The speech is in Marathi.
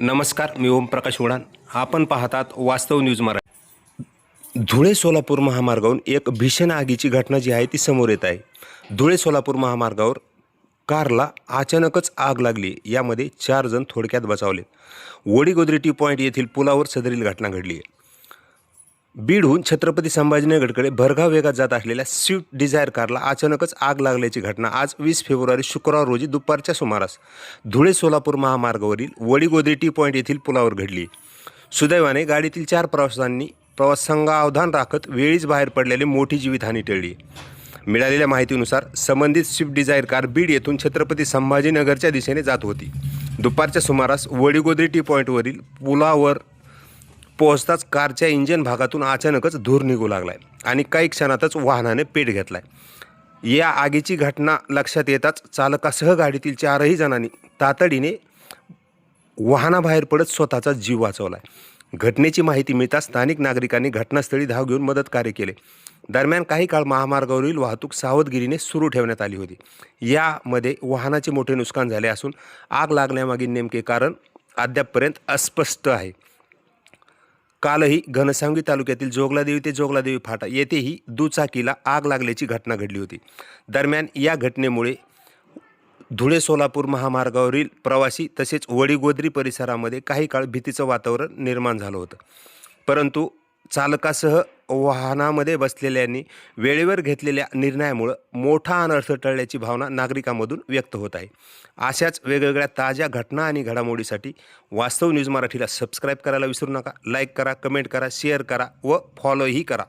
नमस्कार मी ओमप्रकाश उडान. आपण पाहतात वास्तव न्यूज मराठी. धुळे सोलापूर महामार्गावरून एक भीषण आगीची घटना जी आहे ती समोर येत आहे. धुळे सोलापूर महामार्गावर कारला अचानकच आग लागली. यामध्ये चार जण थोडक्यात बचावले. वडीगोद्री टी पॉईंट येथील पुलावर सदरील घटना घडली आहे. बीडहून छत्रपती संभाजीनगरकडे भरघाव वेगात जात असलेल्या स्विफ्ट डिझायर कारला अचानकच आग लागल्याची घटना आज वीस फेब्रुवारी शुक्रवार रोजी दुपारच्या सुमारास धुळे सोलापूर महामार्गावरील वडीगोदरी टी पॉईंट येथील पुलावर घडली. सुदैवाने गाडीतील चार प्रवाशांनी प्रवासांगावधान राखत वेळीच बाहेर पडलेली मोठी जीवितहानी टळली. मिळालेल्या माहितीनुसार संबंधित स्विफ्ट डिझायर कार बीड येथून छत्रपती संभाजीनगरच्या दिशेने जात होती. दुपारच्या सुमारास वडीगोदरी टी पॉईंटवरील पुलावर पोहोचताच कारच्या इंजिन भागातून अचानकच धूर निघू लागलाय आणि काही क्षणातच वाहनाने पेट घेतलाय. या आगीची घटना लक्षात येताच चालकासह गाडीतील चारही जणांनी तातडीने वाहनाबाहेर पडत स्वतःचा जीव वाचवलाय. घटनेची माहिती मिळताच स्थानिक नागरिकांनी घटनास्थळी धाव घेऊन मदत कार्य केले. दरम्यान काही काळ महामार्गावरील वाहतूक सावधगिरीने सुरू ठेवण्यात आली होती. यामध्ये वाहनाचे मोठे नुकसान झाले असून आग लागण्यामागील नेमके कारण अद्यापपर्यंत अस्पष्ट आहे. कालही घनसावंगी तालुक्यातील जोगलादेवी ते जोगलादेवी फाटा येथेही दुचाकीला आग लागल्याची घटना घडली होती. दरम्यान या घटनेमुळे धुळे सोलापूर महामार्गावरील प्रवासी तसेच वडीगोद्री परिसरामध्ये काही काळ भीतीचं वातावरण निर्माण झालं होतं. परंतु चालकासह वाहनामध्ये बसलेल्यांनी वेळेवर घेतलेल्या निर्णयामुळं मोठा अनर्थ टळल्याची भावना नागरिकांमधून व्यक्त होत आहे. अशाच वेगवेगळ्या ताज्या घटना आणि घडामोडीसाठी वास्तव न्यूज मराठीला सबस्क्राईब करायला विसरू नका. लाईक करा कमेंट करा शेअर करा व फॉलोही करा.